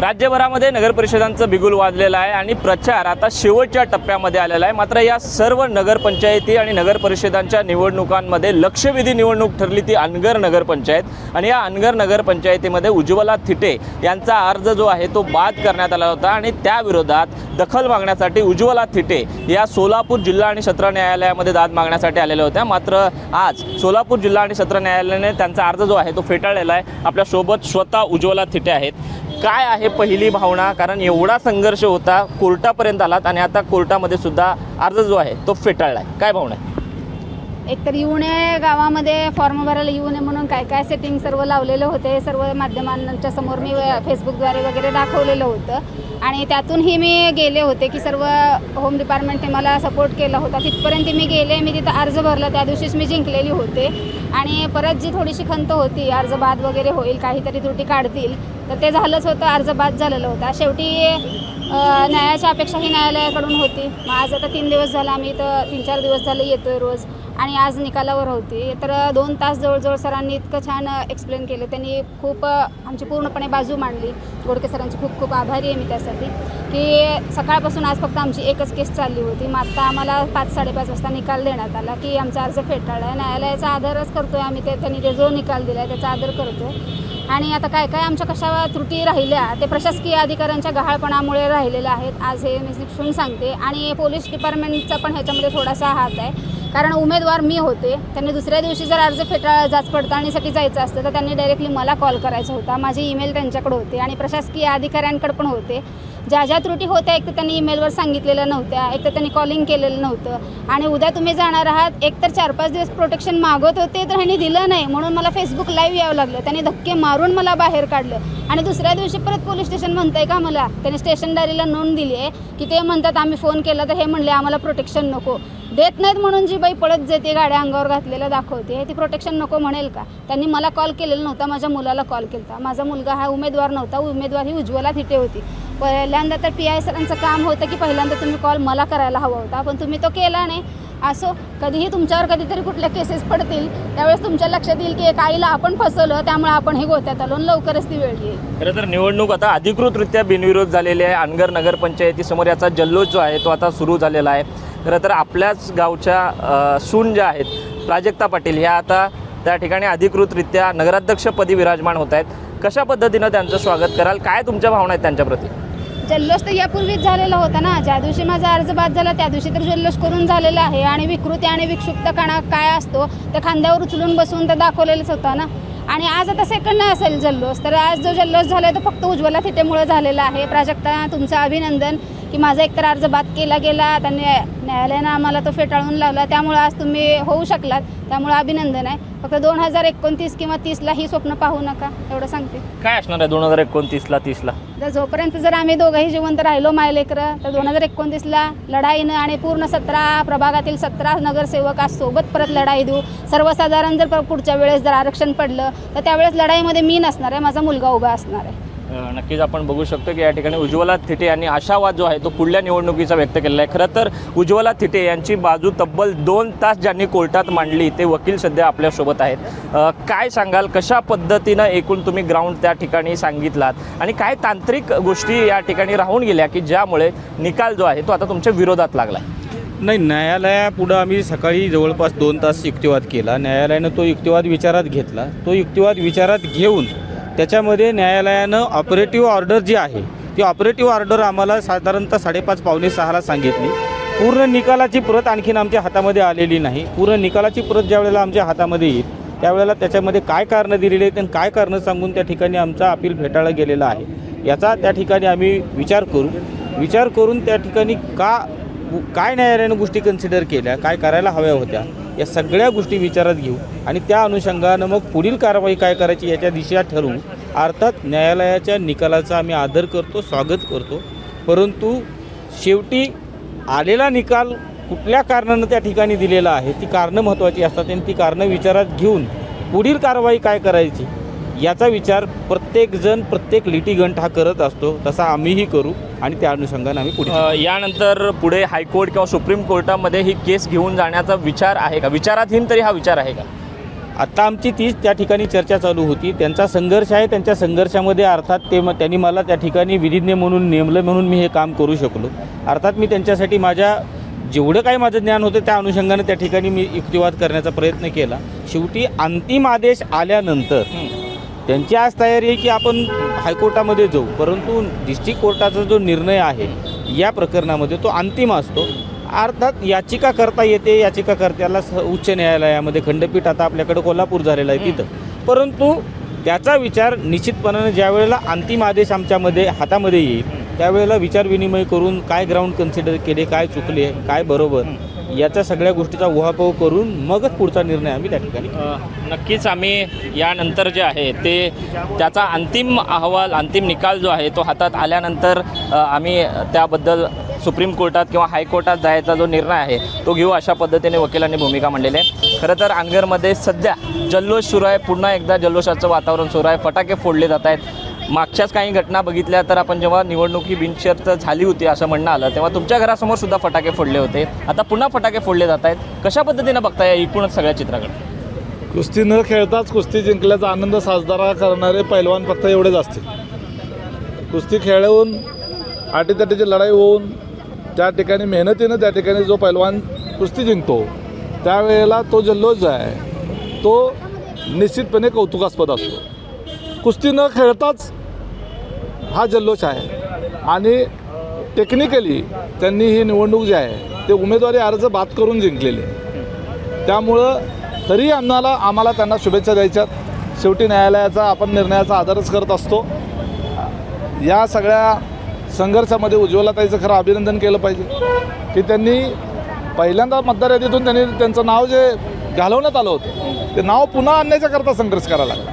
राज्यभरामध्ये नगरपरिषदांचं बिगुल वाजलेलं आहे आणि प्रचार आता शेवटच्या टप्प्यामध्ये आलेला आहे. मात्र या सर्व नगरपंचायती आणि नगरपरिषदांच्या निवडणुकांमध्ये लक्षवेधी निवडणूक ठरली ती अनगर नगरपंचायत. आणि या अनगर नगरपंचायतीमध्ये उज्ज्वला थिटे यांचा अर्ज जो आहे तो बाद करण्यात आला होता आणि त्याविरोधात दखल मागण्यासाठी उज्ज्वला थिटे या सोलापूर जिल्हा आणि सत्र न्यायालयामध्ये दाद मागण्यासाठी आलेल्या होत्या. मात्र आज सोलापूर जिल्हा आणि सत्र न्यायालयाने त्यांचा अर्ज जो आहे तो फेटाळलेला आहे. आपल्यासोबत स्वतः उज्ज्वला थिटे आहेत. काय आहे पहिली भावना? कारण एवढा संघर्ष होता कोर्टापर्यंत आलात आणि आता कोर्टामध्ये सुद्धा अर्ज जो आहे तो फेटाळला आहे काय भावना आहे? एकतर येऊ नये गावामध्ये फॉर्म भरायला येऊ नये म्हणून काय काय सेटिंग सर्व लावलेलं होते सर्व माध्यमांच्या समोर मी फेसबुकद्वारे वगैरे दाखवलेलं होतं. आणि त्यातूनही मी गेले होते की सर्व होम डिपार्टमेंटने मला सपोर्ट केला होता. तिथपर्यंत मी गेले मी तिथं अर्ज भरला त्या दिवशीच मी जिंकलेली होते. आणि परत जी थोडीशी खंत होती अर्ज बाद वगैरे होईल काहीतरी त्रुटी काढतील तर ते झालंच होतं अर्ज बाद झालेलं होता. शेवटी न्यायाच्या न्यायाची अपेक्षा ही न्यायालयाकडून होती. मग आज आता तीन दिवस झाला आम्ही तर तीन चार दिवस झाले येतोय रोज. आणि आज निकालावर होती. तर दोन तास जवळजवळ सरांनी इतकं छान एक्सप्लेन केलं. त्यांनी खूप आमची पूर्णपणे बाजू मांडली. गोडके सरांची खूप खूप आभारी आहे मी त्यासाठी. की सकाळपासून आज फक्त आमची एकच केस चालली होती. मग आत्ता आम्हाला पाच साडेपाच वाजता निकाल देण्यात आला की आमचा अर्ज फेटाळला. आहे न्यायालयाचा आदरच आहे आम्ही. ते त्यांनी ते जो निकाल दिला आहे त्याचा आदर करतो आणि आता काय काय आमच्या कशा त्रुटी राहिल्या ते प्रशासकीय अधिकाऱ्यांच्या गहाळपणामुळे राहिलेल्या आहेत. आज हे मी निक्षून सांगते. आणि पोलीस डिपार्टमेंटचा पण ह्याच्यामध्ये थोडासा हात आहे. कारण उमेदवार मी होते. त्यांनी दुसऱ्या दिवशी जर अर्ज फेटाळ जाच पडताळणीसाठी जायचं असतं तर त्यांनी डायरेक्टली मला कॉल करायचा होता. माझे ईमेल त्यांच्याकडे होते आणि प्रशासकीय अधिकाऱ्यांकडे पण होते. ज्या ज्या त्रुटी होत्या एक तर त्यांनी ईमेलवर सांगितलेल्या नव्हत्या एक तर त्यांनी कॉलिंग केलेलं नव्हतं. आणि उद्या तुम्ही जाणार आहात एक तर चार पाच दिवस प्रोटेक्शन मागत होते तर ह्यांनी दिलं नाही म्हणून मला फेसबुक लाईव्ह यावं लागलं. त्यांनी धक्के मारून मला बाहेर काढलं. आणि दुसऱ्या दिवशी परत पोलीस स्टेशन म्हणतंय का मला त्यांनी स्टेशन डायरीला नोंद दिली आहे की ते म्हणतात आम्ही फोन केला तर हे म्हणले आम्हाला प्रोटेक्शन नको. देत नाहीत म्हणून जी बाई पळत जाते गाड्या अंगावर घातलेलं दाखवते. ती प्रोटेक्शन नको म्हणेल का? त्यांनी मला कॉल केलेला नव्हता माझ्या मुलाला कॉल केला माझा मुलगा हा उमेदवार नव्हता उमेदवार ही उज्ज्वला थिटे होती. पहिल्यांदा तर पी आय सरांचं काम होतं की पहिल्यांदा तुम्ही कॉल मला करायला हवा होता पण तुम्ही तो केला नाही. असो कधीही तुमच्यावर कधीतरी कुठल्या केसेस पडतील त्यावेळेस तुमच्या लक्षात येईल की एक आईला आपण फसवलं त्यामुळे आपण हे गोत्यात आलो लवकरच ती वेळ येईल. खरं तर निवडणूक आता अधिकृतरित्या बिनविरोध झालेली आहे. अनगर नगरपंचायतीसमोर याचा जल्लोष जो आहे तो आता सुरू झालेला आहे. खरं तर आपल्याच गावच्या सून ज्या आहेत प्राजक्ता पाटील ह्या आता त्या ठिकाणी अधिकृतरित्या नगराध्यक्षपदी विराजमान होत आहेत. कशा पद्धतीनं त्यांचं स्वागत कराल? काय तुमच्या भावना आहेत त्यांच्याप्रती? जल्लोष तर यापूर्वीच झालेला होता ना. ज्या दिवशी माझा अर्ज बाद झाला त्या दिवशी तर जल्लोष करून झालेला आहे. आणि विकृती आणि विक्षुब्धपणा काय असतो ते खांद्यावर उचलून बसून तर दाखवलेलंच होता ना. आणि आज आता सेकंड असेल जल्लोष. तर आज जो जल्लोष झाला आहे तो फक्त उज्ज्वला थिटेमुळे झालेला आहे. प्राजक्ता तुमचं अभिनंदन. की माझा एकतर अर्ज बाद केला गेला त्यांनी न्यायालयानं आम्हाला तो फेटाळून लावला. त्यामुळे आज तुम्ही होऊ शकलात. त्यामुळे अभिनंदन आहे. फक्त दोन हजार एकोणतीस किंवा तीसला ही स्वप्न पाहू नका एवढं सांगते. काय असणार आहे दोन हजार एकोणतीसला तीसला? जर जोपर्यंत जर आम्ही दोघंही जिवंत राहिलो मायलेकरं तर दोन हजार एकोणतीसला लढाईनं आणि पूर्ण सतरा प्रभागातील सतरा नगरसेवक आज सोबत परत लढाई देऊ. सर्वसाधारण जर पुढच्या वेळेस जर आरक्षण पडलं तर त्यावेळेस लढाईमध्ये मी नसणार आहे माझा मुलगा उभा असणार आहे. नक्कीच आपण बघू शकतो की या ठिकाणी उज्ज्वला थिटे यांनी आशावाद जो आहे तो पुढल्या निवडणुकीचा व्यक्त केलेला आहे. खरं तर उज्ज्वला थिटे यांची बाजू तब्बल दोन तास ज्यांनी कोर्टात मांडली ते वकील सध्या आपल्यासोबत आहेत. काय सांगाल कशा पद्धतीनं एकूण तुम्ही ग्राउंड त्या ठिकाणी सांगितलात? आणि काय तांत्रिक गोष्टी या ठिकाणी राहून गेल्या की ज्यामुळे निकाल जो आहे तो आता तुमच्या विरोधात लागला नाही न्यायालयापुढं आम्ही सकाळी जवळपास दोन तास युक्तिवाद केला. न्यायालयानं तो युक्तिवाद विचारात घेतला. तो युक्तिवाद विचारात घेऊन त्याच्यामध्ये न्यायालयानं ऑपरेटिव्ह ऑर्डर जी आहे ती ऑपरेटिव्ह ऑर्डर आम्हाला साधारणतः साडेपाच पावणे सहाला सांगितली. पूर्ण निकालाची प्रत आणखीन आमच्या हातामध्ये आलेली नाही. पूर्ण निकालाची प्रत ज्यावेळेला आमच्या हातामध्ये येईल त्यावेळेला त्याच्यामध्ये काय कारणं दिलेली आहेत आणि काय कारणं सांगून त्या ठिकाणी आमचा अपील फेटाळला गेलेला आहे. याचा त्या ठिकाणी आम्ही विचार करू. विचार करून त्या ठिकाणी का काय न्यायालयानं गोष्टी कन्सिडर केल्या काय करायला हव्या होत्या या सगळ्या गोष्टी विचारात घेऊ आणि त्या अनुषंगानं मग पुढील कारवाई काय करायची याच्या दिशा ठरवू. अर्थात न्यायालयाच्या निकालाचा आम्ही आदर करतो स्वागत करतो. परंतु शेवटी आलेला निकाल कुठल्या कारणानं त्या ठिकाणी दिलेला आहे ती कारणं महत्त्वाची असतात आणि ती कारणं विचारात घेऊन पुढील कारवाई काय करायची याचा विचार प्रत्येकजण प्रत्येक लिटिगंट हा करत असतो तसा आम्हीही करू. आणि त्या अनुषंगाने आम्ही पुढे यानंतर पुढे हायकोर्ट किंवा सुप्रीम कोर्टामध्ये ही केस घेऊन जाण्याचा विचार आहे का? विचाराधीन तरी हा विचार आहे का? आत्ता आमची तीच त्या ठिकाणी चर्चा चालू होती. त्यांचा संघर्ष आहे. त्यांच्या संघर्षामध्ये अर्थात ते म त्यांनी मला त्या ठिकाणी विधिज्ञ म्हणून नेमलं म्हणून मी हे काम करू शकलो. अर्थात मी त्यांच्यासाठी माझ्या जेवढं काही माझं ज्ञान होतं त्या अनुषंगाने त्या ठिकाणी मी युक्तिवाद करण्याचा प्रयत्न केला. शेवटी अंतिम आदेश आल्यानंतर त्यांची आज तयारी आहे की आपण हायकोर्टामध्ये जाऊ. परंतु डिस्ट्रिक्ट कोर्टाचा जो निर्णय आहे या प्रकरणामध्ये तो अंतिम असतो. अर्थात याचिका करता येते याचिकाकर्त्याला स- उच्च न्यायालयामध्ये खंडपीठ आता आपल्याकडे कोल्हापूर झालेलं आहे तिथं. परंतु त्याचा विचार निश्चितपणाने ज्या वेळेला अंतिम आदेश आमच्यामध्ये हातामध्ये येईल त्यावेळेला विचारविनिमय करून काय ग्राउंड कन्सिडर केले काय चुकले काय बरोबर याच्या सगळ्या गोष्टीचा उहापोह करून मगच पुढचा निर्णय आम्ही त्या ठिकाणी नक्कीच आम्ही यानंतर जे आहे ते त्याचा अंतिम अहवाल अंतिम निकाल जो आहे तो हातात आल्यानंतर आम्ही त्याबद्दल सुप्रीम कोर्टात किंवा हायकोर्टात जायचा जो निर्णय आहे तो घेऊ अशा पद्धतीने वकिलांनी भूमिका मांडलेली आहे. खरं तर अनगरमध्ये सध्या जल्लोष सुरू आहे. पुन्हा एकदा जल्लोषाचं वातावरण सुरू आहे. फटाके फोडले जात आहेत. मागच्याच काही घटना बघितल्या तर आपण जेव्हा निवडणुकी बिनशर्त झाली होती असं म्हणणं आलं तेव्हा तुमच्या घरासमोर सुद्धा फटाके फोडले होते. आता पुन्हा फटाके फोडले जात आहेत. कशा पद्धतीनं बघताय या एकूणच सगळ्या चित्राकडे? कुस्ती न खेळताच कुस्ती जिंकल्याचा आनंद साजरा करणारे पैलवान फक्त एवढेच असतील. कुस्ती खेळवून आटीतटीची लढाई होऊन त्या ठिकाणी मेहनतीनं त्या ठिकाणी जो पैलवान कुस्ती जिंकतो त्यावेळेला तो जल्लोष जो आहे तो निश्चितपणे कौतुकास्पद असतो. कुस्ती न खेळताच हा जल्लोष आहे. आणि टेक्निकली त्यांनी ही निवडणूक जी आहे ते उमेदवारी अर्ज बाद करून जिंकलेली. त्यामुळं तरी आम्हाला आम्हाला त्यांना शुभेच्छा द्यायच्यात. शेवटी न्यायालयाचा आपण निर्णयाचा आदरच करत असतो. या सगळ्या संघर्षामध्ये उज्ज्वलाताईचं खरं अभिनंदन केलं पाहिजे. की त्यांनी पहिल्यांदा मतदार यादीतून त्यांनी त्यांचं नाव जे घालवण्यात आलं होतं ते नाव पुन्हा आणण्याच्याकरता संघर्ष करावा लागला.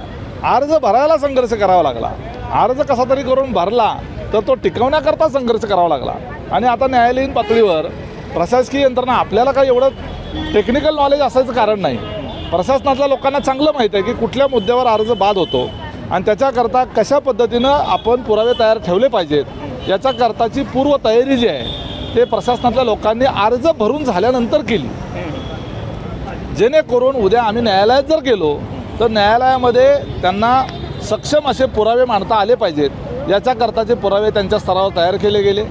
अर्ज भरायला संघर्ष करावा लागला. अर्ज कसा तरी करून भरला तर तो टिकवण्याकरता संघर्ष करावा लागला. आणि आता न्यायालयीन पातळीवर प्रशासकीय यंत्रणा आपल्याला काही एवढं टेक्निकल नॉलेज असायचं कारण नाही. प्रशासनातल्या लोकांना चांगलं माहीत आहे की कुठल्या मुद्द्यावर अर्ज बाद होतो आणि त्याच्याकरता कशा पद्धतीनं आपण पुरावे तयार ठेवले पाहिजेत याच्याकरताची पूर्वतयारी जी आहे ते प्रशासनातल्या लोकांनी अर्ज भरून झाल्यानंतर केली. जेणेकरून उद्या आम्ही न्यायालयात जर गेलो तर न्यायालयामध्ये त्यांना सक्षम असे पुरावे मांडता आले पाहिजेत. याच्याकरताचे पुरावे त्यांच्या स्तरावर तयार केले गेले.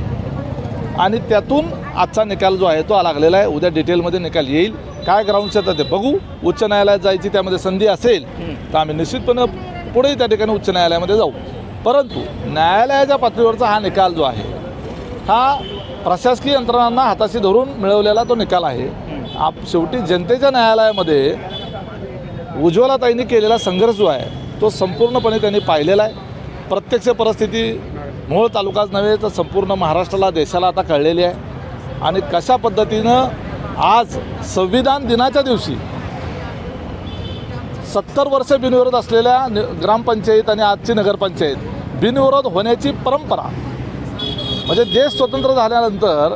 आणि त्यातून आजचा निकाल जो आहे तो लागलेला आहे. उद्या डिटेलमध्ये निकाल येईल. काय ग्राउंड्स येतात ते बघू. उच्च न्यायालयात जायची त्यामध्ये संधी असेल तर आम्ही निश्चितपणे पुढेही त्या ठिकाणी उच्च न्यायालयामध्ये जाऊ. परंतु न्यायालयाच्या पातळीवरचा हा निकाल जो आहे हा प्रशासकीय यंत्रणांना हाताशी धरून मिळवलेला तो निकाल आहे. आप शेवटी जनतेच्या न्यायालयामध्ये उज्ज्वलाताईंनी केलेला संघर्ष जो आहे तो संपूर्णपणे त्यांनी पाहिलेला आहे. प्रत्यक्ष परिस्थिती मूळ तालुकाच नव्हे तर संपूर्ण महाराष्ट्राला देशाला आता कळलेली आहे. आणि कशा पद्धतीनं आज संविधान दिनाच्या दिवशी सत्तर वर्ष बिनविरोध असलेल्या ग्रामपंचायत आणि आजची नगरपंचायत बिनविरोध होण्याची परंपरा म्हणजे देश स्वतंत्र झाल्यानंतर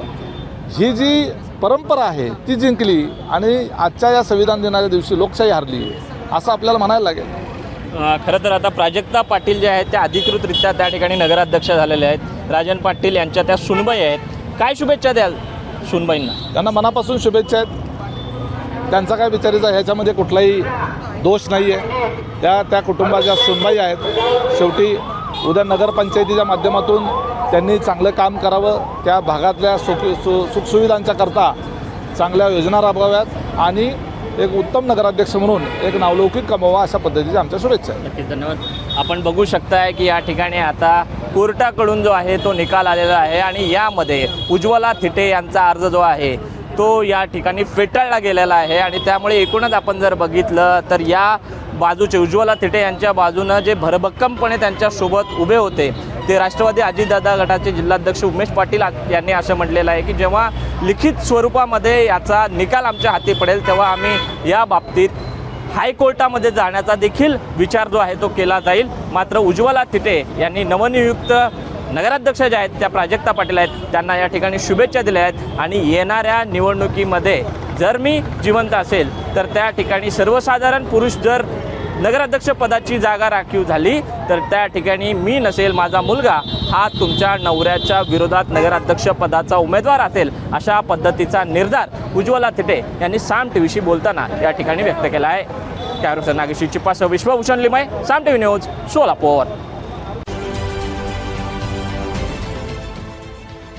ही जी परंपरा आहे ती जिंकली आणि आजच्या या संविधान दिनाच्या दिवशी लोकशाही हरली असं आपल्याला म्हणायला लागेल. खरं तर आता प्राजक्ता पाटील जे आहेत त्या अधिकृतरित्या त्या ठिकाणी नगराध्यक्ष झालेले आहेत. राजन पाटील यांच्या त्या सुनबाई आहेत. काय शुभेच्छा द्याल सुनबाईंना? त्यांना मनापासून शुभेच्छा आहेत. त्यांचा काय विचारायचा ह्याच्यामध्ये कुठलाही दोष नाही आहे त्या त्या कुटुंबाच्या सुनबाई आहेत. शेवटी उद्या नगरपंचायतीच्या माध्यमातून त्यांनी चांगलं काम करावं. त्या भागातल्या सुख सु सुखसुविधांच्या करता चांगल्या योजना राबवाव्यात. आणि एक उत्तम नगराध्यक्ष म्हणून एक नावलौकिक कमावा अशा पद्धतीच्या आमच्या शुभेच्छा आहेत. नक्कीच धन्यवाद. आपण बघू शकताय की या ठिकाणी आता कोर्टाकडून जो आहे तो निकाल आलेला आहे आणि यामध्ये उज्ज्वला थिटे यांचा अर्ज जो आहे तो या ठिकाणी फेटाळला गेलेला आहे आणि त्यामुळे एकूणच आपण जर बघितलं तर या बाजूचे उज्ज्वला थिटे यांच्या बाजूनं जे भरभक्कमपणे त्यांच्यासोबत उभे होते ते राष्ट्रवादी अजितदादा गटाचे जिल्हाध्यक्ष उमेश पाटील यांनी असं म्हटलेलं आहे की जेव्हा लिखित स्वरूपामध्ये याचा निकाल आमच्या हाती पडेल तेव्हा आम्ही या बाबतीत हायकोर्टामध्ये जाण्याचा देखील विचार जो आहे तो केला जाईल. मात्र उज्ज्वला तिटे यांनी नवनियुक्त नगराध्यक्ष ज्या आहेत त्या प्राजक्ता पाटील आहेत त्यांना या ठिकाणी शुभेच्छा दिल्या आहेत. आणि येणाऱ्या निवडणुकीमध्ये जर मी जिवंत असेल तर त्या ठिकाणी सर्वसाधारण पुरुष जर नगराध्यक्ष पदाची जागा राखीव झाली. तर त्या ठिकाणी मी नसेल माझा मुलगा हा तुमच्या नवऱ्याच्या विरोधात नगराध्यक्ष पदाचा उमेदवार असेल अशा पद्धतीचा निर्धार उज्ज्वला थिटे यांनी साम टी व्हीशी बोलताना या ठिकाणी व्यक्त केला आहे. कॅरोसन नागेशी चिप्पासह Vishwabhushan Limaye Saam T V news Solapur.